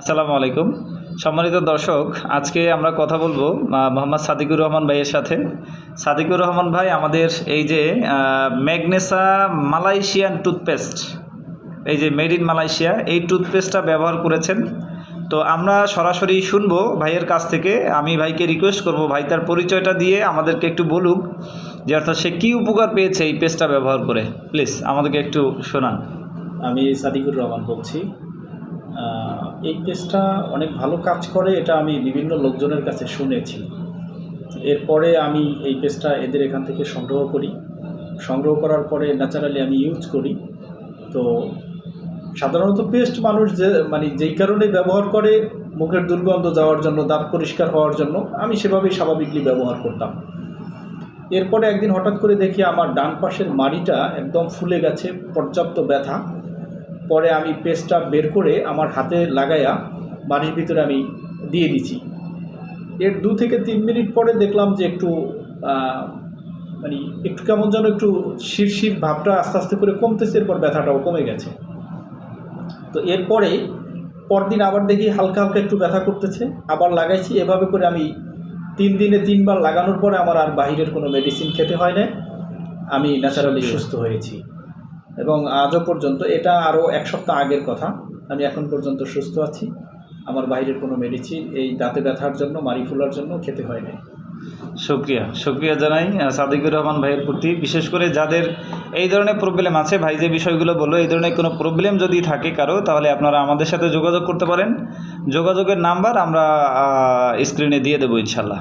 আসসালামু আলাইকুম। সম্মানিত দর্শক, আজকে আমরা কথা বলব মোহাম্মদ সাদিকুর রহমান ভাইয়ের সাথে। সাদিকুর রহমান ভাই, আমাদের এই যে ম্যাগনেসা মালয়েশিয়ান টুথপেস্ট, এই যে মেড ইন মালয়েশিয়া, এই টুথপেস্টটা ব্যবহার করেছেন। তো আমরা সরাসরি শুনব ভাইয়ের কাছ থেকে, আমি ভাইকে রিকোয়েস্ট করব, ভাই তার পরিচয়টা দিয়ে আমাদেরকে একটু বলুক যে অর্থাৎ সে কী উপকার পেয়েছে এই পেস্টটা ব্যবহার করে। প্লিজ, আমাদেরকে একটু শোনান। আমি সাদিকুর রহমান বলছি। এই পেজটা অনেক ভালো কাজ করে, এটা আমি বিভিন্ন লোকজনের কাছে শুনেছি। এরপরে আমি এই পেজটা এদের এখান থেকে সংগ্রহ করি। সংগ্রহ করার পরে ন্যাচারালি আমি ইউজ করি। তো সাধারণত পেস্ট মানুষ যে মানে যেই কারণে ব্যবহার করে, মুখের দুর্গন্ধ যাওয়ার জন্য, দাঁত পরিষ্কার হওয়ার জন্য, আমি সেভাবেই স্বাভাবিকলি ব্যবহার করতাম। এরপরে একদিন হঠাৎ করে দেখি আমার ডান পাশের মাড়িটা একদম ফুলে গেছে, পর্যাপ্ত ব্যথা। পরে আমি পেস্টটা বের করে আমার হাতে লাগাইয়া বাড়ির ভিতরে আমি দিয়ে দিছি। এর দু থেকে তিন মিনিট পরে দেখলাম যে একটু মানে একটু কেমন যেন একটু শিরশির ভাবটা আস্তে আস্তে করে কমতেছে এরপর ব্যথাটাও কমে গেছে। তো এরপরে পরদিন আবার দেখি হালকা হালকা একটু ব্যথা করতেছে আবার লাগাইছি। এভাবে করে আমি তিন দিনে তিনবার লাগানোর পরে আমার আর বাহিরের কোনো মেডিসিন খেতে হয় না আমি ন্যাচারালি সুস্থ হয়েছি। এবং আজও পর্যন্ত এটা আরও এক সপ্তাহ আগের কথা। আমি এখন পর্যন্ত সুস্থ আছি। আমার বাইরের কোনো মেডিসিন এই দাঁতে ব্যথার জন্য মারি ফুলার জন্য খেতে হয় না শুক্রিয়া। শুক্রিয়া জানাই সাদিকুর রহমান ভাইয়ের প্রতি। বিশেষ করে যাদের এই ধরনের প্রবলেম আছে, ভাই যে বিষয়গুলো বলল, এই ধরনের কোনো প্রবলেম যদি থাকে কারও, তাহলে আপনারা আমাদের সাথে যোগাযোগ করতে পারেন। যোগাযোগের নাম্বার আমরা স্ক্রিনে দিয়ে দেবো ইনশাল্লাহ।